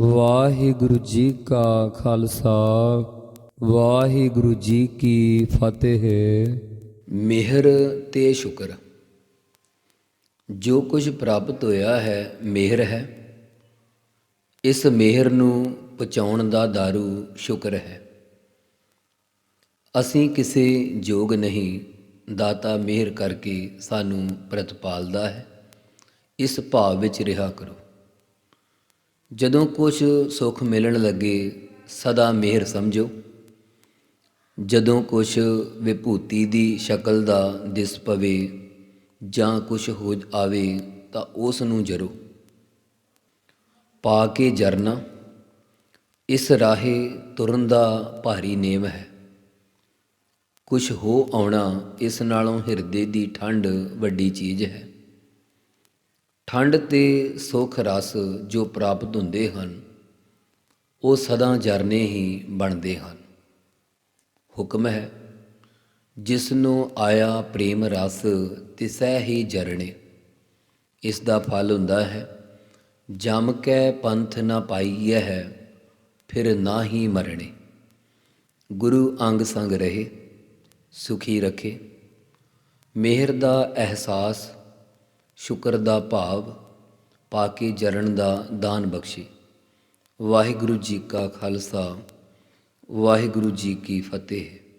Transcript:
ਵਾਹਿਗੁਰੂ ਜੀ ਕਾ ਖਾਲਸਾ, ਵਾਹਿਗੁਰੂ ਜੀ ਕੀ ਫਤਿਹ। ਮਿਹਰ ਤੇ ਸ਼ੁਕਰ। ਜੋ ਕੁਝ ਪ੍ਰਾਪਤ ਹੋਇਆ ਹੈ, ਮਿਹਰ ਹੈ। ਇਸ ਮਿਹਰ ਨੂੰ ਪਹੁੰਚਾਉਣ ਦਾ ਦਾਰੂ ਸ਼ੁਕਰ ਹੈ। ਅਸੀਂ ਕਿਸੇ ਯੋਗ ਨਹੀਂ, ਦਾਤਾ ਮਿਹਰ ਕਰਕੇ ਸਾਨੂੰ ਪ੍ਰਤਪਾਲਦਾ ਹੈ। ਇਸ ਭਾਵ ਵਿੱਚ ਰਿਹਾ ਕਰੋ। ਜਦੋਂ ਕੁਛ ਸੁੱਖ ਮਿਲਣ ਲੱਗੇ, ਸਦਾ ਮਿਹਰ ਸਮਝੋ। ਜਦੋਂ ਕੁਛ ਵਿਭੂਤੀ ਦੀ ਸ਼ਕਲ ਦਾ ਦਿਸ ਪਵੇ ਜਾਂ ਕੁਛ ਹੋ ਆਵੇ ਤਾਂ ਉਸ ਨੂੰ ਜਰੋ। ਪਾ ਕੇ ਜਰਨਾ, ਇਸ ਰਾਹੇ ਤੁਰਨ ਦਾ ਭਾਰੀ ਨੇਮ ਹੈ। ਕੁਛ ਹੋ ਆਉਣਾ, ਇਸ ਨਾਲੋਂ ਹਿਰਦੇ ਦੀ ਠੰਡ ਵੱਡੀ ਚੀਜ਼ ਹੈ। ਠੰਡ ਤੇ ਸੁਖ ਰਸ ਜੋ ਪ੍ਰਾਪਤ ਹੁੰਦੇ ਹਨ, ਉਹ ਸਦਾ ਜਰਨੇ ਹੀ ਬਣਦੇ ਹਨ। ਹੁਕਮ ਹੈ ਜਿਸ ਨੂੰ ਆਇਆ ਪ੍ਰੇਮ ਰਸ ਤਿਸੈ ਹੀ ਜਰਣੇ। ਇਸ ਦਾ ਫਲ ਹੁੰਦਾ ਹੈ, ਜਮ ਕੈ ਪੰਥ ਨਾ ਪਾਈਐ ਹੈ, ਫਿਰ ਨਾ ਹੀ ਮਰਣੇ। ਗੁਰੂ ਅੰਗ ਸੰਗ ਰਹੇ, ਸੁਖੀ ਰੱਖੇ। ਮਿਹਰ ਦਾ ਅਹਿਸਾਸ ਸ਼ੁਕਰ ਦਾ ਭਾਵ, ਪਾ ਕੇ ਜਰਨ ਦਾ ਦਾਨ ਬਖਸ਼ੇ। ਵਾਹਿਗੁਰੂ ਜੀ ਕਾ ਖਾਲਸਾ, ਵਾਹਿਗੁਰੂ ਜੀ ਕੀ ਫਤਿਹ।